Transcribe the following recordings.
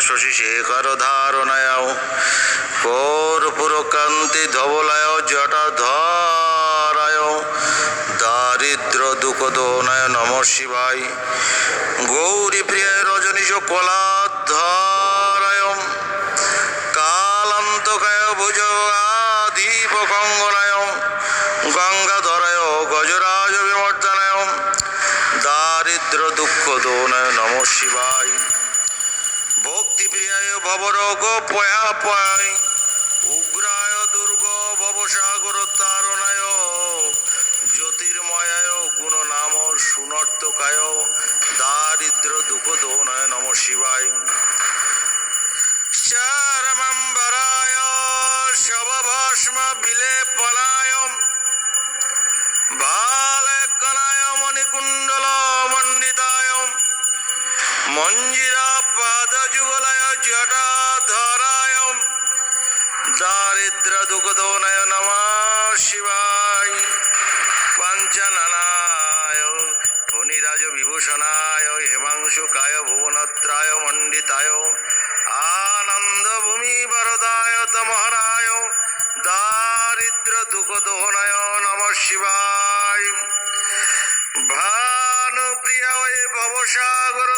শশীশেখর ধারণায় কর্পূরকান্তি ধবলায় জটাধরায় দারিদ্র দুঃখদোনায় নম শিবায়। গৌরী প্রিয় রজনীশ কলাধরায় কালান্তকায় ভুজ আধীপ কঙ্গনায় গঙ্গাধরায় গজরাজ বিমর্দনায় দারিদ্র দুঃখ দোনায় নম শিবায়। ভক্তিপ্রিয়ায় ভবরোগ পয়া পয়। উগ্রায় দুর্গ ভবসাগর তারণায়। জ্যোতির্ময়ায় গুণ নাম সুনর্তকায়। দারিদ্র দুঃখ দোনায় নম শিবায়। চারমম্বরায় শবভস্ম বিলেপনায়। বালকনায় মণিকুণ্ডল মণ্ডিতায়। মঞ্জিরা পাদযুগলায় জটাধরায় দারিদ্র দুঃখদোনয় নম শিবায় পঞ্চননায় ফণিরাজ বিভূষণায় হেমাংশুকায় ভুবনত্রায় মণ্ডিতায় আনন্দ ভূমি বরদায় তমহরায় দারিদ্র দুঃখদোহনায় নম শিবায় ভানুপ্রিয়ায় ভবসাগর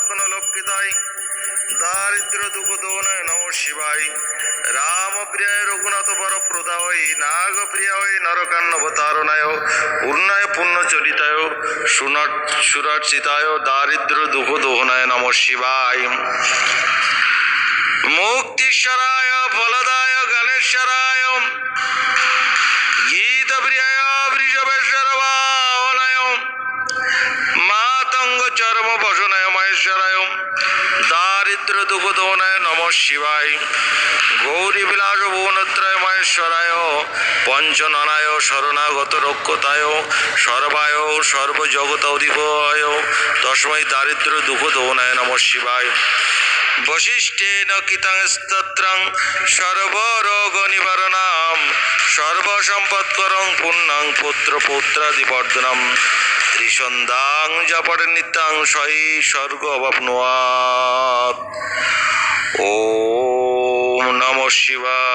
শুভলক্ষণ লক্ষিতায় দারিদ্র দুঃখ দুঃখদোনয় নম শিবায়। রামপ্রিয়ায় রঘুনাথ বর প্রদায় নাগপ্রিয়ায় নরকান্নবতারণায়, পূর্ণায় পুণ্যচরিতায় সুনট সুরার্চিতায় দারিদ্র দুঃখদোহনায় নম শিবায়। মুক্তিশ্বরায় ফলদায় গণেশ্বরায় গীতপ্রিয়ায় বৃষভেশ্বর মহেশ্বরায় দারিদ্র দুঃখদোনায় নম শিবায়। গৌরী বিলাস ভুবনত্রয় মহেশ্বরায়, পঞ্চননায় শরণাগত রক্ষতায়, সর্বায় সর্বজগত অধিপয় তস্মৈ দারিদ্র দুঃখদোনায় নম শিবায়। বশিষ্ঠেন কিতাং স্তত্রং সর্বরোগ নিবারণাম সর্বসম্পৎকরং পুণ্যাং পুত্র পৌত্রাদিবর্ধনম ত্রিসন্ধাং জপট নিত্যাং সহি স্বর্গ অবাপনুয়াত ও নম শিবায়।